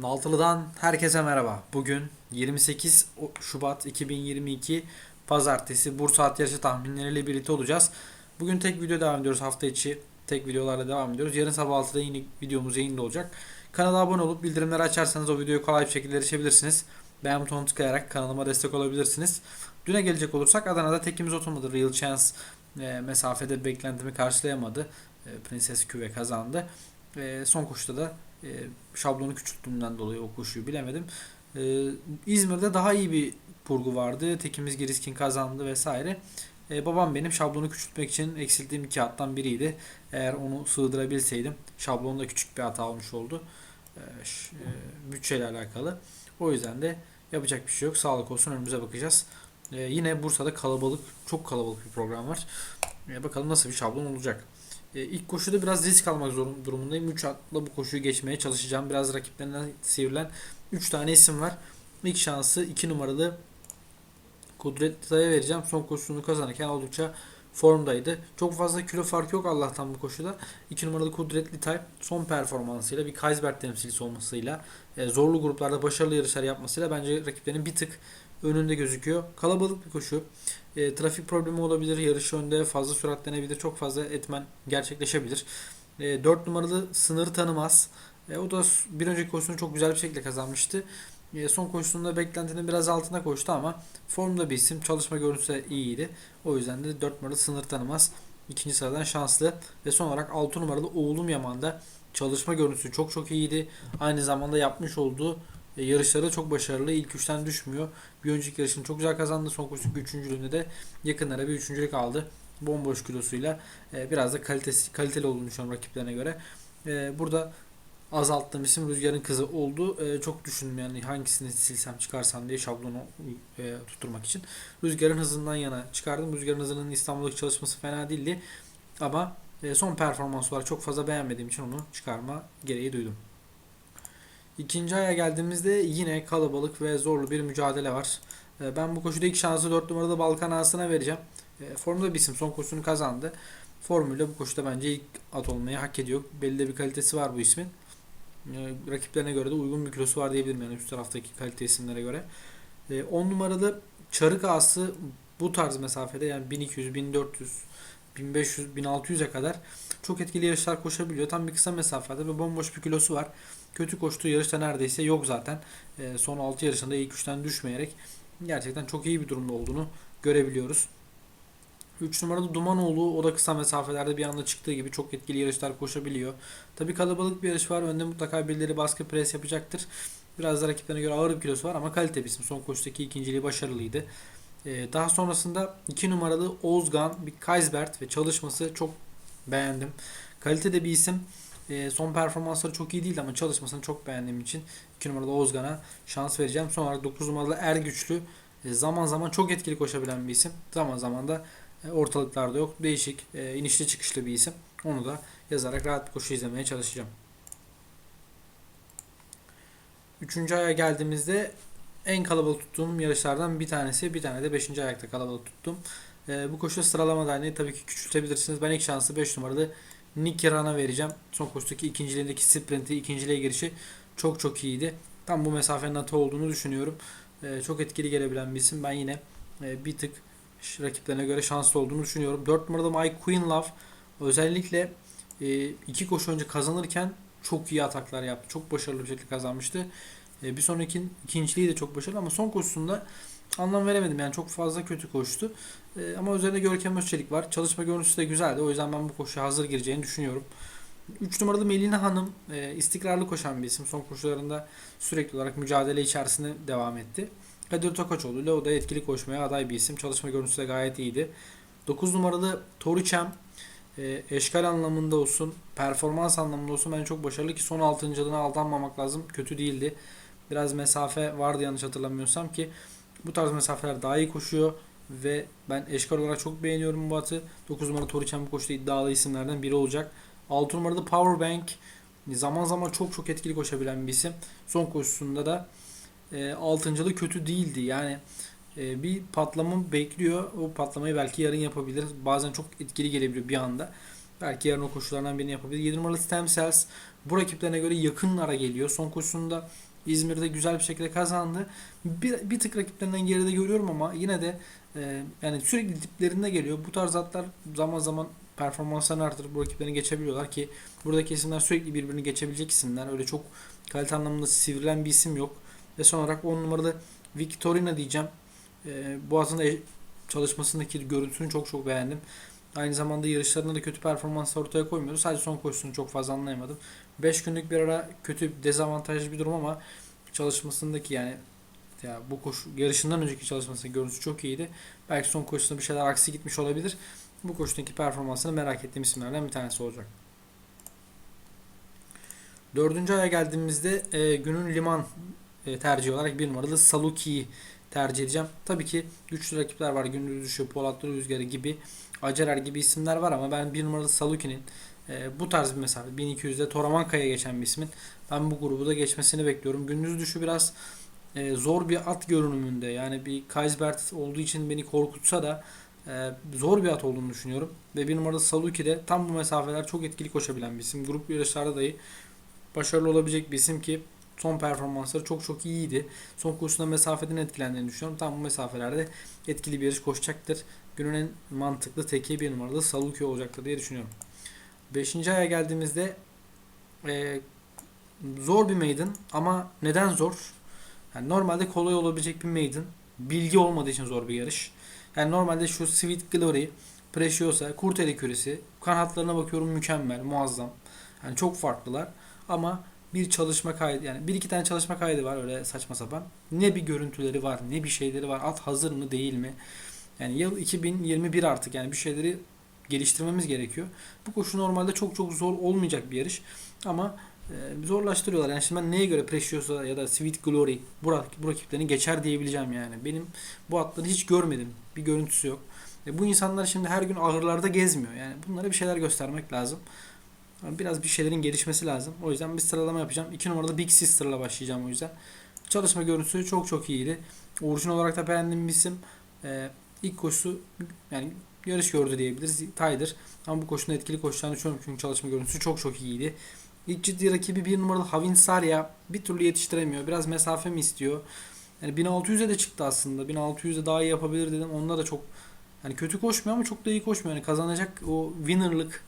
Naltılı'dan herkese merhaba. Bugün 28 O- Şubat 2022 Pazartesi Bursa at yarışı tahminleriyle birlikte olacağız. Bugün tek video devam ediyoruz. Hafta içi tek videolarla devam ediyoruz. Yarın sabah 6'da yine videomuz yayında olacak. Kanala abone olup bildirimleri açarsanız o videoya kolay bir şekilde erişebilirsiniz. Beğen butonuna tıklayarak kanalıma destek olabilirsiniz. Düne gelecek olursak Adana'da tekimiz oturmadı. Real Chance e, mesafede beklentimi karşılayamadı. E, Prenses Küve kazandı. E, son koşuda da e, şablonu küçülttüğümden dolayı o koşuyu bilemedim. E, İzmir'de daha iyi bir kurgu vardı. Tekimiz Giriskin kazandı vesaire. E, babam benim şablonu küçültmek için eksilttiğim iki hattan biriydi. Eğer onu sığdırabilseydim şablonda küçük bir hata olmuş oldu. E, bütçeyle alakalı. O yüzden de yapacak bir şey yok. Sağlık olsun önümüze bakacağız. Yine Bursa'da kalabalık, çok kalabalık bir program var. Bakalım nasıl bir şablon olacak. E, ilk koşuda biraz risk almak zorun durumundayım. 3 atla bu koşuyu geçmeye çalışacağım. Biraz rakiplerinden sivrilen 3 tane isim var. İlk şansı 2 numaralı Kudret Day'a vereceğim. Son koşusunu kazanırken oldukça formdaydı. Çok fazla kilo farkı yok Allah'tan bu koşuda. 2 numaralı Kudretli Tay son performansıyla bir Kaysberg temsilcisi olmasıyla e, zorlu gruplarda başarılı yarışlar yapmasıyla bence rakiplerinin bir tık önünde gözüküyor. Kalabalık bir koşu. E, trafik problemi olabilir. Yarış önde fazla süratlenebilir. Çok fazla etmen gerçekleşebilir. E, 4 numaralı sınırı tanımaz. E, o da bir önceki koşusunu çok güzel bir şekilde kazanmıştı. E, son koşusunda beklentinin biraz altına koştu ama formda bir isim. Çalışma görüntüsü iyiydi. O yüzden de 4 numaralı sınır tanımaz. İkinci sıradan şanslı. Ve son olarak 6 numaralı Oğlum Yaman'da çalışma görüntüsü çok çok iyiydi. Aynı zamanda yapmış olduğu e, yarışları çok başarılı. İlk üçten düşmüyor. Bir önceki yarışını çok güzel kazandı. Son koşu üçüncülüğünde de yakınlara bir üçüncülük aldı. Bomboş kilosuyla e, biraz da kalitesi kaliteli olduğunu düşünüyorum rakiplerine göre. E, burada azalttığım isim Rüzgar'ın kızı oldu. E, çok düşündüm yani hangisini silsem çıkarsam diye şablonu e, tutturmak için. Rüzgar'ın hızından yana çıkardım. Rüzgar'ın hızının İstanbul'daki çalışması fena değildi. Ama e, son performans olarak çok fazla beğenmediğim için onu çıkarma gereği duydum. İkinci aya geldiğimizde yine kalabalık ve zorlu bir mücadele var. E, Ben bu koşuda ilk şansı 4 numaralı Balkan Ağası'na vereceğim. E, Formda bir isim son koşusunu kazandı. Formuyla bu koşuda bence ilk at olmayı hak ediyor. Belli de bir kalitesi var bu ismin. E, Rakiplerine göre de uygun bir kilosu var diyebilirim yani üst taraftaki kalite isimlere göre. 10 numaralı Çarık Ağası bu tarz mesafede yani 1200, 1400, 1500, 1600'e kadar çok etkili yarışlar koşabiliyor. Tam bir kısa mesafede ve bomboş bir kilosu var. Kötü koştuğu yarışta neredeyse yok zaten. E, son 6 yarışında ilk 3'ten düşmeyerek gerçekten çok iyi bir durumda olduğunu görebiliyoruz. 3 numaralı Dumanoğlu o da kısa mesafelerde bir anda çıktığı gibi çok etkili yarışlar koşabiliyor. Tabii kalabalık bir yarış var. Önde mutlaka birileri baskı pres yapacaktır. Biraz da rakiplerine göre ağır bir kilosu var ama kalite bir isim. Son koşudaki ikinciliği başarılıydı. Ee, daha sonrasında 2 numaralı Ozgan, bir Kaisbert ve çalışması çok beğendim. Kalitede bir isim. Ee, son performansları çok iyi değil ama çalışmasını çok beğendiğim için 2 numaralı Ozgan'a şans vereceğim. Son olarak 9 numaralı Ergüçlü e, zaman zaman çok etkili koşabilen bir isim. Zaman zaman da ortalıklarda yok. Değişik, e, inişli çıkışlı bir isim. Onu da yazarak rahat bir koşu izlemeye çalışacağım. Üçüncü aya geldiğimizde en kalabalık tuttuğum yarışlardan bir tanesi. Bir tane de 5. ayakta kalabalık tuttum. E, bu koşu sıralama dahilinde tabii ki küçültebilirsiniz. Ben ilk şansı 5 numaralı Nicky Ran'a vereceğim. Son koşudaki ikinciliğindeki sprinti, ikinciliğe girişi çok çok iyiydi. Tam bu mesafenin atı olduğunu düşünüyorum. E, çok etkili gelebilen bir isim. Ben yine e, bir tık rakiplerine göre şanslı olduğunu düşünüyorum. 4 numaralı My Queen Love özellikle e, iki koşu önce kazanırken çok iyi ataklar yaptı. Çok başarılı bir şekilde kazanmıştı. E, bir sonraki ikinciliği de çok başarılı ama son koşusunda anlam veremedim. Yani çok fazla kötü koştu. E, ama üzerinde Görkem Özçelik var. Çalışma görüntüsü de güzeldi. O yüzden ben bu koşuya hazır gireceğini düşünüyorum. 3 numaralı Melina Hanım e, istikrarlı koşan bir isim. Son koşularında sürekli olarak mücadele içerisinde devam etti. Kadir Tokaçoğlu ile o da etkili koşmaya aday bir isim. Çalışma görüntüsü de gayet iyiydi. 9 numaralı Toriçem e, eşkal anlamında olsun, performans anlamında olsun ben çok başarılı ki son altıncılığına aldanmamak lazım. Kötü değildi. Biraz mesafe vardı yanlış hatırlamıyorsam ki bu tarz mesafeler daha iyi koşuyor ve ben eşkal olarak çok beğeniyorum bu atı. 9 numaralı Toriçem bu koşuda iddialı isimlerden biri olacak. 6 numaralı Powerbank zaman zaman çok çok etkili koşabilen bir isim. Son koşusunda da e, altıncılığı kötü değildi. Yani e, bir patlama bekliyor. O patlamayı belki yarın yapabilir. Bazen çok etkili gelebiliyor bir anda. Belki yarın o koşulardan birini yapabilir. 7 numaralı Stem Cells bu rakiplerine göre yakınlara geliyor. Son koşusunda İzmir'de güzel bir şekilde kazandı. Bir, bir tık rakiplerinden geride görüyorum ama yine de e, yani sürekli diplerinde geliyor. Bu tarz atlar zaman zaman performanslarını artırıp bu rakiplerini geçebiliyorlar ki buradaki isimler sürekli birbirini geçebilecek isimler. Öyle çok kalite anlamında sivrilen bir isim yok. Ve son olarak 10 numaralı Victorina diyeceğim. E, bu çalışmasındaki görüntüsünü çok çok beğendim. Aynı zamanda yarışlarında da kötü performans ortaya koymuyordu. Sadece son koşusunu çok fazla anlayamadım. 5 günlük bir ara kötü dezavantajlı bir durum ama çalışmasındaki yani ya bu koşu yarışından önceki çalışmasının görüntüsü çok iyiydi. Belki son koşusunda bir şeyler aksi gitmiş olabilir. Bu koşudaki performansını merak ettiğim isimlerden bir tanesi olacak. Dördüncü aya geldiğimizde e, günün liman e, tercihi olarak bir numaralı Saluki'yi tercih edeceğim. Tabii ki güçlü rakipler var. Gündüz Düşü, Polatlı Rüzgarı gibi, Acerer gibi isimler var ama ben bir numaralı Saluki'nin e, bu tarz bir mesafe 1200'de Toramanka'ya geçen bir ismin ben bu grubu da geçmesini bekliyorum. Gündüz Düşü biraz e, zor bir at görünümünde yani bir Kaisbert olduğu için beni korkutsa da e, zor bir at olduğunu düşünüyorum. Ve bir numaralı Saluki de tam bu mesafeler çok etkili koşabilen bir isim. Grup yarışlarda dahi başarılı olabilecek bir isim ki son performansları çok çok iyiydi. Son koşusunda mesafeden etkilendiğini düşünüyorum. Tam bu mesafelerde etkili bir yarış koşacaktır. Günün en mantıklı teki bir numaralı Saluki olacaktır diye düşünüyorum. Beşinci aya geldiğimizde e, zor bir maiden ama neden zor? Yani normalde kolay olabilecek bir maiden. Bilgi olmadığı için zor bir yarış. Yani normalde şu Sweet Glory, Preciosa, Kurteli küresi, kanatlarına bakıyorum mükemmel, muazzam. Yani çok farklılar. Ama bir çalışma kaydı yani bir iki tane çalışma kaydı var öyle saçma sapan. Ne bir görüntüleri var, ne bir şeyleri var. At hazır mı değil mi? Yani yıl 2021 artık yani bir şeyleri geliştirmemiz gerekiyor. Bu koşu normalde çok çok zor olmayacak bir yarış. Ama e, zorlaştırıyorlar. Yani şimdi ben neye göre Preciosa ya da Sweet Glory bu, bu rakiplerini geçer diyebileceğim yani. Benim bu atları hiç görmedim. Bir görüntüsü yok. E, bu insanlar şimdi her gün ahırlarda gezmiyor. Yani bunlara bir şeyler göstermek lazım. Biraz bir şeylerin gelişmesi lazım. O yüzden bir sıralama yapacağım. 2 numaralı Big Sister'la başlayacağım o yüzden. Çalışma görüntüsü çok çok iyiydi. Orijinal olarak da beğendiğim bir isim. Ee, ilk koşusu yani yarış gördü diyebiliriz. Taydır. Ama bu koşunun etkili koşacağını düşünüyorum çünkü çalışma görüntüsü çok çok iyiydi. İlk ciddi rakibi bir numaralı Havin Sarya bir türlü yetiştiremiyor. Biraz mesafe mi istiyor? Yani 1600'e de çıktı aslında. 1600'e daha iyi yapabilir dedim. Onda da çok yani kötü koşmuyor ama çok da iyi koşmuyor. Yani kazanacak o winner'lık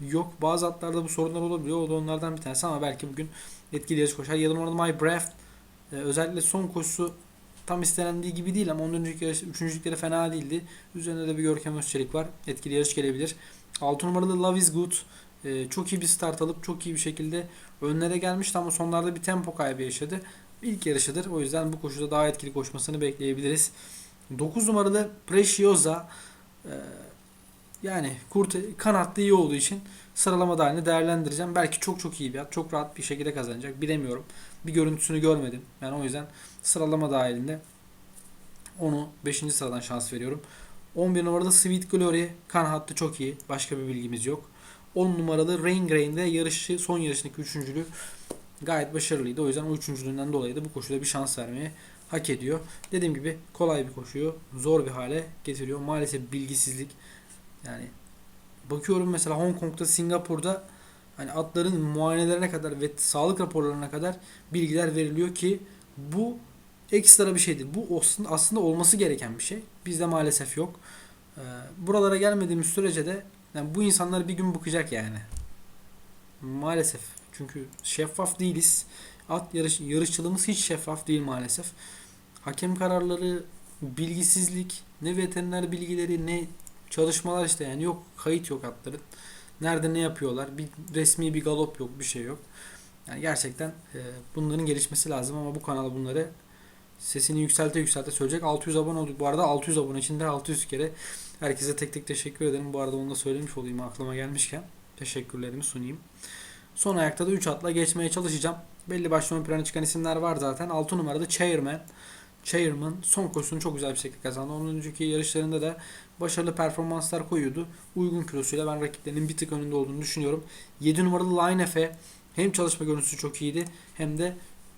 yok. Bazı atlarda bu sorunlar olabiliyor. O da onlardan bir tanesi ama belki bugün etkili yarış koşar. 7 numaralı My Breath e, özellikle son koşusu tam istendiği gibi değil ama ondan önceki yarış, üçüncülükleri fena değildi. Üzerinde de bir Görkem Özçelik var. Etkili yarış gelebilir. 6 numaralı Love is Good e, çok iyi bir start alıp çok iyi bir şekilde önlere gelmişti ama sonlarda bir tempo kaybı yaşadı. İlk yarışıdır. O yüzden bu koşuda daha etkili koşmasını bekleyebiliriz. 9 numaralı Preciosa e, yani kurt kanatlı iyi olduğu için sıralama dahilinde değerlendireceğim. Belki çok çok iyi bir at. Çok rahat bir şekilde kazanacak. Bilemiyorum. Bir görüntüsünü görmedim. Yani o yüzden sıralama dahilinde onu 5. sıradan şans veriyorum. 11 numarada Sweet Glory kan hattı çok iyi. Başka bir bilgimiz yok. 10 numaralı Rain Grain'de yarışı son yarışındaki üçüncülüğü gayet başarılıydı. O yüzden o üçüncülüğünden dolayı da bu koşuda bir şans vermeye hak ediyor. Dediğim gibi kolay bir koşuyu zor bir hale getiriyor. Maalesef bilgisizlik yani bakıyorum mesela Hong Kong'da, Singapur'da hani atların muayenelerine kadar ve sağlık raporlarına kadar bilgiler veriliyor ki bu ekstra bir şeydir. Bu aslında, olması gereken bir şey. Bizde maalesef yok. Ee, buralara gelmediğimiz sürece de yani bu insanlar bir gün bıkacak yani. Maalesef. Çünkü şeffaf değiliz. At yarış, yarışçılığımız hiç şeffaf değil maalesef. Hakem kararları, bilgisizlik, ne veteriner bilgileri, ne çalışmalar işte yani yok kayıt yok atların. Nerede ne yapıyorlar? Bir resmi bir galop yok, bir şey yok. Yani gerçekten e, bunların gelişmesi lazım ama bu kanal bunları sesini yükselte yükselte söyleyecek. 600 abone olduk. Bu arada 600 abone içinde 600 kere herkese tek tek teşekkür ederim. Bu arada onu da söylemiş olayım aklıma gelmişken. Teşekkürlerimi sunayım. Son ayakta da 3 atla geçmeye çalışacağım. Belli başlı ön plana çıkan isimler var zaten. 6 numarada Chairman. Chairman son koşusunu çok güzel bir şekilde kazandı. Onun önceki yarışlarında da başarılı performanslar koyuyordu. Uygun kilosuyla ben rakiplerinin bir tık önünde olduğunu düşünüyorum. 7 numaralı Line F hem çalışma görüntüsü çok iyiydi hem de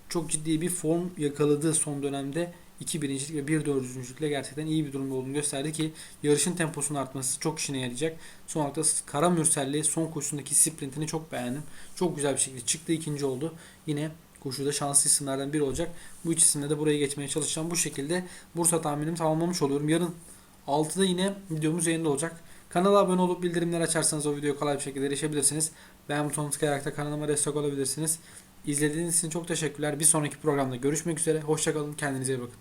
çok ciddi bir form yakaladı son dönemde. 2 birincilik ve 1 dördüncülükle gerçekten iyi bir durumda olduğunu gösterdi ki yarışın temposunun artması çok işine yarayacak. Son olarak da Kara Mürselli son koşusundaki sprintini çok beğendim. Çok güzel bir şekilde çıktı ikinci oldu. Yine Koşu da şanslı isimlerden biri olacak. Bu üç isimle de buraya geçmeye çalışacağım. Bu şekilde Bursa tahminimi tamamlamış oluyorum. Yarın 6'da yine videomuz yayında olacak. Kanala abone olup bildirimler açarsanız o videoya kolay bir şekilde erişebilirsiniz. Beğen butonuna tıklayarak da kanalıma destek olabilirsiniz. İzlediğiniz için çok teşekkürler. Bir sonraki programda görüşmek üzere. Hoşçakalın. Kendinize iyi bakın.